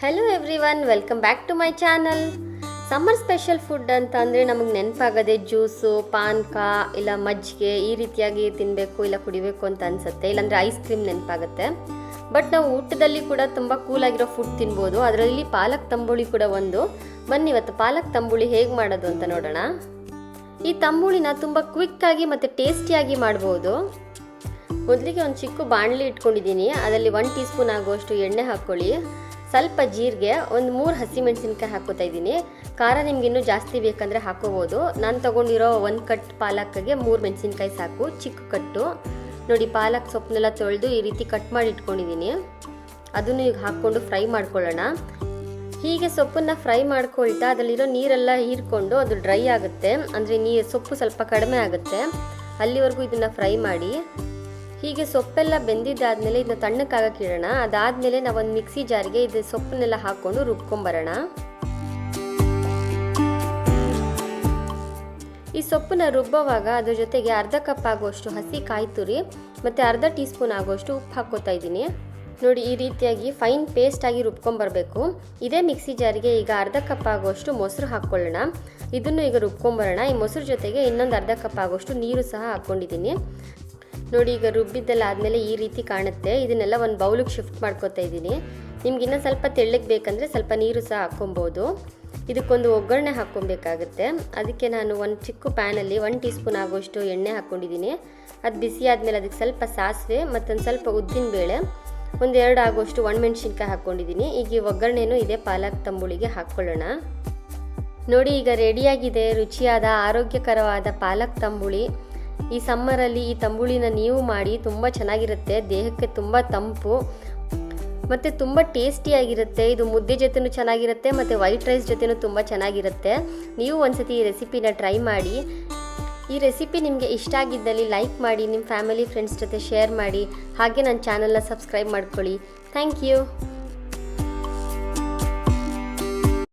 Hello everyone welcome back to my channel summer special food ಅಂತ ಅಂದರೆ ನಮಗೆ ನೆನಪಾಗದೆ juice ಪಾನ್ಕ, ಇಲ್ಲ ಮಜ್ಜಿಗೆ ಈ ರೀತಿಯಾಗಿ ತಿನ್ನಬೇಕು ಇಲ್ಲ ಕುಡಿಬೇಕು ಅಂತ ಅನಿಸುತ್ತೆ. ಇಲ್ಲಾಂದರೆ ಐಸ್ ಕ್ರೀಮ್ ನೆನಪಾಗುತ್ತೆ. ಬಟ್ ನಾವು ಊಟದಲ್ಲಿ ಕೂಡ ತುಂಬ ಕೂಲಾಗಿರೋ ಫುಡ್ ತಿನ್ಬೋದು. ಅದರಲ್ಲಿ ಪಾಲಕ್ ತಂಬುಳಿ ಕೂಡ ಒಂದು. ಬನ್ನಿ ಇವತ್ತು ಪಾಲಕ್ ತಂಬುಳಿ ಹೇಗೆ ಮಾಡೋದು ಅಂತ ನೋಡೋಣ. ಈ ತಂಬುಳಿನ ತುಂಬ ಕ್ವಿಕ್ಕಾಗಿ ಮತ್ತು ಟೇಸ್ಟಿಯಾಗಿ ಮಾಡ್ಬೋದು. ಮೊದಲಿಗೆ ಒಂದು ಚಿಕ್ಕ ಬಾಣಲಿ ಇಟ್ಕೊಂಡಿದ್ದೀನಿ. ಅದರಲ್ಲಿ ಒನ್ ಟೀ ಸ್ಪೂನ್ ಆಗುವಷ್ಟು ಎಣ್ಣೆ ಹಾಕ್ಕೊಳ್ಳಿ ಸ್ವಲ್ಪ ಜೀರಿಗೆ ಒಂದು ಮೂರು ಹಸಿಮೆಣಸಿನ್ಕಾಯಿ ಹಾಕೋತಾ ಇದ್ದೀನಿ. ಖಾರ ನಿಮ್ಗೆ ಇನ್ನೂ ಜಾಸ್ತಿ ಬೇಕಂದರೆ ಹಾಕೋಬೋದು. ನಾನು ತೊಗೊಂಡಿರೋ ಒಂದು ಕಟ್ ಪಾಲಕ್ಗೆ ಮೂರು ಮೆಣಸಿನ್ಕಾಯಿ ಸಾಕು, ಚಿಕ್ಕ ಕಟ್ಟು. ನೋಡಿ, ಪಾಲಕ್ ಸೊಪ್ಪನ್ನೆಲ್ಲ ತೊಳೆದು ಈ ರೀತಿ ಕಟ್ ಮಾಡಿ ಇಟ್ಕೊಂಡಿದ್ದೀನಿ ಅದನ್ನು ಈಗ ಹಾಕ್ಕೊಂಡು ಫ್ರೈ ಮಾಡ್ಕೊಳ್ಳೋಣ. ಹೀಗೆ ಸೊಪ್ಪನ್ನು ಫ್ರೈ ಮಾಡ್ಕೊಳ್ತಾ ಅದರಲ್ಲಿರೋ ನೀರೆಲ್ಲ ಹೀರ್ಕೊಂಡು ಅದು ಡ್ರೈ ಆಗುತ್ತೆ. ಅಂದರೆ ನೀರು ಸೊಪ್ಪು ಸ್ವಲ್ಪ ಕಡಿಮೆ ಆಗುತ್ತೆ. ಅಲ್ಲಿವರೆಗೂ ಇದನ್ನು ಫ್ರೈ ಮಾಡಿ. ಹೀಗೆ ಸೊಪ್ಪೆಲ್ಲ ಬೆಂದಿದ್ದಾದಮೇಲೆ ಇದನ್ನ ತಣ್ಣಕ್ಕಾಗಕ್ಕೆ ಇಡೋಣ ಅದಾದಮೇಲೆ ನಾವೊಂದು ಮಿಕ್ಸಿ ಜಾರಿಗೆ ಇದು ಸೊಪ್ಪನ್ನೆಲ್ಲ ಹಾಕ್ಕೊಂಡು ರುಬ್ಕೊಂಬರೋಣ. ಈ ಸೊಪ್ಪನ್ನ ರುಬ್ಬೋವಾಗ ಅದ್ರ ಜೊತೆಗೆ ಅರ್ಧ ಕಪ್ ಆಗುವಷ್ಟು ಹಸಿ ಕಾಯಿ ತುರಿ ಮತ್ತು ಅರ್ಧ ಟೀ ಸ್ಪೂನ್ ಆಗುವಷ್ಟು ಉಪ್ಪು ಹಾಕ್ಕೋತಾ ಇದ್ದೀನಿ. ನೋಡಿ, ಈ ರೀತಿಯಾಗಿ ಫೈನ್ ಪೇಸ್ಟ್ ಆಗಿ ರುಬ್ಕೊಂಬರ್ಬೇಕು. ಇದೇ ಮಿಕ್ಸಿ ಜಾರಿಗೆ ಈಗ ಅರ್ಧ ಕಪ್ ಆಗುವಷ್ಟು ಮೊಸರು ಹಾಕ್ಕೊಳ್ಳೋಣ. ಇದನ್ನು ಈಗ ರುಬ್ಕೊಂಬರೋಣ. ಈ ಮೊಸರು ಜೊತೆಗೆ ಇನ್ನೊಂದು ಅರ್ಧ ಕಪ್ ಆಗುವಷ್ಟು ನೀರು ಸಹ ಹಾಕ್ಕೊಂಡಿದ್ದೀನಿ. ನೋಡಿ, ಈಗ ರುಬ್ಬಿದ್ದೆಲ್ಲ ಆದಮೇಲೆ ಈ ರೀತಿ ಕಾಣುತ್ತೆ. ಇದನ್ನೆಲ್ಲ ಒಂದು ಬೌಲಿಗೆ ಶಿಫ್ಟ್ ಮಾಡ್ಕೋತಾ ಇದ್ದೀನಿ. ನಿಮ್ಗೆ ಇನ್ನೂ ಸ್ವಲ್ಪ ತೆಳ್ಳಗೆ ಬೇಕಂದರೆ ಸ್ವಲ್ಪ ನೀರು ಸಹ ಹಾಕ್ಕೊಬೋದು. ಇದಕ್ಕೊಂದು ಒಗ್ಗರಣೆ ಹಾಕ್ಕೊಬೇಕಾಗುತ್ತೆ. ಅದಕ್ಕೆ ನಾನು ಒಂದು ಚಿಕ್ಕ ಪ್ಯಾನಲ್ಲಿ ಒನ್ ಟೀ ಸ್ಪೂನ್ ಆಗುವಷ್ಟು ಎಣ್ಣೆ ಹಾಕ್ಕೊಂಡಿದ್ದೀನಿ. ಅದು ಬಿಸಿ ಆದಮೇಲೆ ಅದಕ್ಕೆ ಸ್ವಲ್ಪ ಸಾಸಿವೆ ಮತ್ತೊಂದು ಸ್ವಲ್ಪ ಉದ್ದಿನಬೇಳೆ ಒಂದೆರಡು ಆಗೋಷ್ಟು ಒಣಮೆಣ್ಸಿನ್ಕಾಯಿ ಹಾಕ್ಕೊಂಡಿದ್ದೀನಿ. ಈಗ ಈ ಒಗ್ಗರಣೆನೂ ಇದೆ ಪಾಲಕ್ ತಂಬುಳಿಗೆ ಹಾಕ್ಕೊಳ್ಳೋಣ. ನೋಡಿ, ಈಗ ರೆಡಿಯಾಗಿದೆ ರುಚಿಯಾದ, ಆರೋಗ್ಯಕರವಾದ ಪಾಲಕ್ ತಂಬುಳಿ. ಈ ಸಮ್ಮರಲ್ಲಿ ಈ ತಂಬುಳಿನ ನೀವು ಮಾಡಿ ತುಂಬ ಚೆನ್ನಾಗಿರುತ್ತೆ. ದೇಹಕ್ಕೆ ತುಂಬ ತಂಪು. ಮತ್ತು ತುಂಬ ಟೇಸ್ಟಿಯಾಗಿರುತ್ತೆ ಇದು ಮುದ್ದೆ ಜೊತೆನೂ ಚೆನ್ನಾಗಿರುತ್ತೆ, ಮತ್ತು ವೈಟ್ ರೈಸ್ ಜೊತೆನೂ ತುಂಬ ಚೆನ್ನಾಗಿರುತ್ತೆ. ನೀವು ಒಂದ್ಸತಿ ಈ ರೆಸಿಪಿನ ಟ್ರೈ ಮಾಡಿ. ಈ ರೆಸಿಪಿ ನಿಮಗೆ ಇಷ್ಟ ಆಗಿದ್ದಲ್ಲಿ ಲೈಕ್ ಮಾಡಿ ನಿಮ್ಮ ಫ್ಯಾಮಿಲಿ, ಫ್ರೆಂಡ್ಸ್ ಜೊತೆ ಶೇರ್ ಮಾಡಿ. ಹಾಗೆ ನನ್ನ ಚಾನಲ್ನ ಸಬ್ಸ್ಕ್ರೈಬ್ ಮಾಡ್ಕೊಳ್ಳಿ. Thank you.